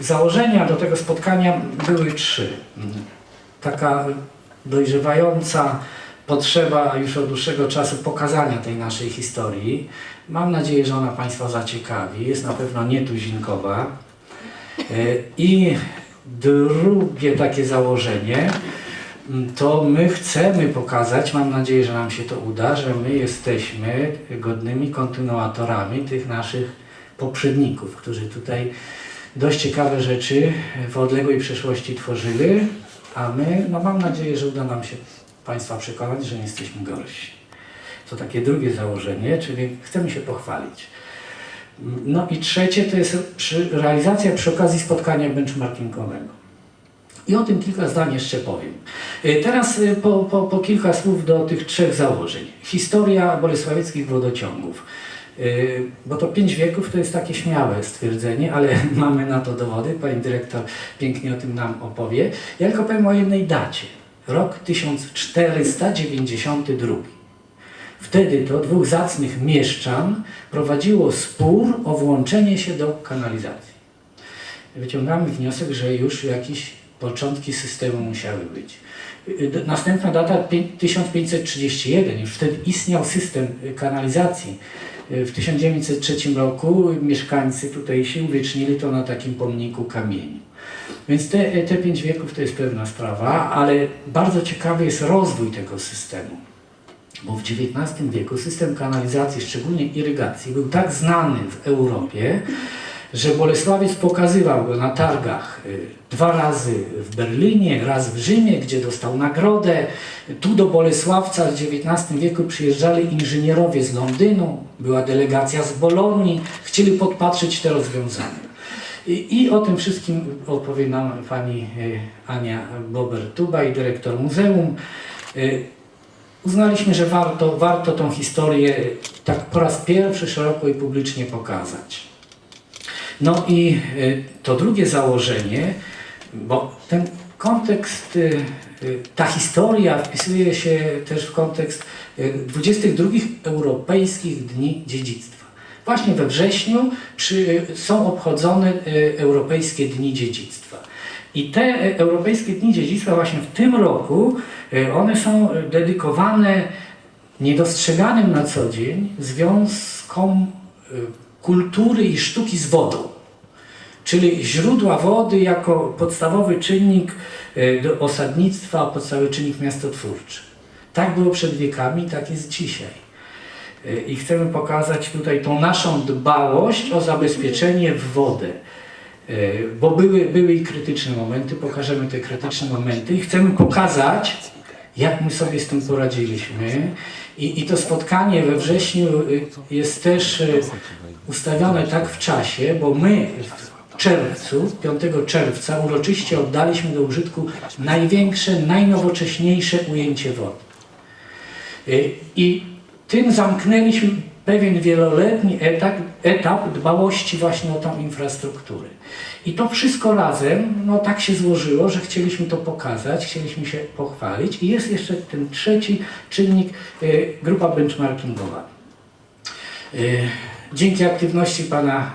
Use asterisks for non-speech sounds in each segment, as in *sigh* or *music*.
Założenia do tego spotkania były trzy. Taka dojrzewająca potrzeba już od dłuższego czasu pokazania tej naszej historii. Mam nadzieję, że ona Państwa zaciekawi. Jest na pewno nietuzinkowa. E, I drugie takie założenie to my chcemy pokazać, mam nadzieję, że nam się to uda, że my jesteśmy godnymi kontynuatorami tych naszych poprzedników, którzy tutaj dość ciekawe rzeczy w odległej przeszłości tworzyli, a my, no mam nadzieję, że uda nam się Państwa przekonać, że nie jesteśmy gorsi. To takie drugie założenie, czyli chcemy się pochwalić. No i trzecie to jest przy, realizacja przy okazji spotkania benchmarkingowego. I o tym kilka zdań jeszcze powiem. Y, Teraz y, po, po, po kilka słów do tych trzech założeń. Historia bolesławieckich wodociągów. Y, Bo to pięć wieków to jest takie śmiałe stwierdzenie, ale *laughs* mamy na to dowody. Pani dyrektor pięknie o tym nam opowie. Ja tylko powiem o jednej dacie. Rok 1492. Wtedy to dwóch zacnych mieszczan prowadziło spór o włączenie się do kanalizacji. Wyciągamy wniosek, że już jakieś początki systemu musiały być. Y, Następna data pię- 1531, już wtedy istniał system y, kanalizacji. Y, W 1903 roku mieszkańcy tutaj się uwiecznili to na takim pomniku kamieniu. Więc te, te pięć wieków to jest pewna sprawa, ale bardzo ciekawy jest rozwój tego systemu. Bo w XIX wieku system kanalizacji, szczególnie irygacji, był tak znany w Europie, że Bolesławiec pokazywał go na targach y, dwa razy w Berlinie, raz w Rzymie, gdzie dostał nagrodę. Tu do Bolesławca w XIX wieku przyjeżdżali inżynierowie z Londynu, była delegacja z Bolonii, chcieli podpatrzeć te rozwiązania. I, I o tym wszystkim opowie nam pani y, Ania Bober-Tuba i dyrektor muzeum. Y, Uznaliśmy, że warto, warto tą historię tak po raz pierwszy szeroko i publicznie pokazać. No i y, to drugie założenie, bo ten kontekst, y, y, ta historia wpisuje się też w kontekst y, 22 Europejskich Dni Dziedzictwa. Właśnie we wrześniu przy, są obchodzone Europejskie Dni Dziedzictwa. I te Europejskie Dni Dziedzictwa właśnie w tym roku, one są dedykowane niedostrzeganym na co dzień związkom kultury i sztuki z wodą. Czyli źródła wody jako podstawowy czynnik do osadnictwa, podstawowy czynnik miastotwórczy. Tak było przed wiekami, tak jest dzisiaj. Y, I chcemy pokazać tutaj tą naszą dbałość o zabezpieczenie w wodę. Y, Bo były, były i krytyczne momenty, pokażemy te krytyczne momenty i chcemy pokazać, jak my sobie z tym poradziliśmy. I, i to spotkanie we wrześniu y, jest też y, ustawione tak w czasie, bo my w czerwcu, 5 czerwca uroczyście oddaliśmy do użytku największe, najnowocześniejsze ujęcie wody. Y, I tym zamknęliśmy pewien wieloletni etap, etap dbałości właśnie o tą infrastrukturę. I to wszystko razem, no tak się złożyło, że chcieliśmy to pokazać, chcieliśmy się pochwalić. I jest jeszcze ten trzeci czynnik, y, grupa benchmarkingowa. Y, Dzięki aktywności pana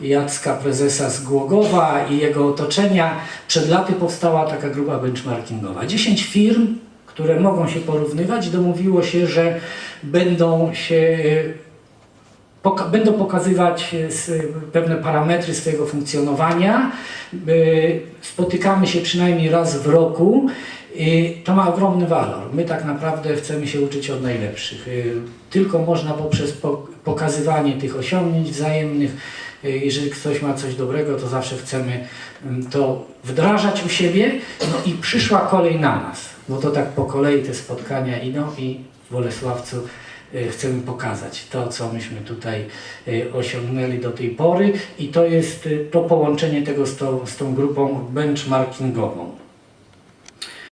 Jacka, prezesa z Głogowa i jego otoczenia, przed laty powstała taka grupa benchmarkingowa. 10 firm, które mogą się porównywać, domówiło się, że będą się poka- będą pokazywać e, pewne parametry swojego funkcjonowania. Y, Spotykamy się przynajmniej raz w roku. I to ma ogromny walor. My tak naprawdę chcemy się uczyć od najlepszych. Tylko można poprzez po- pokazywanie tych osiągnięć wzajemnych, jeżeli ktoś ma coś dobrego, to zawsze chcemy to wdrażać u siebie. No i przyszła kolej na nas, bo to tak po kolei te spotkania idą i w Bolesławcu y, chcemy pokazać to, co myśmy tutaj y, osiągnęli do tej pory i to jest y, to połączenie tego z tą, z tą grupą benchmarkingową.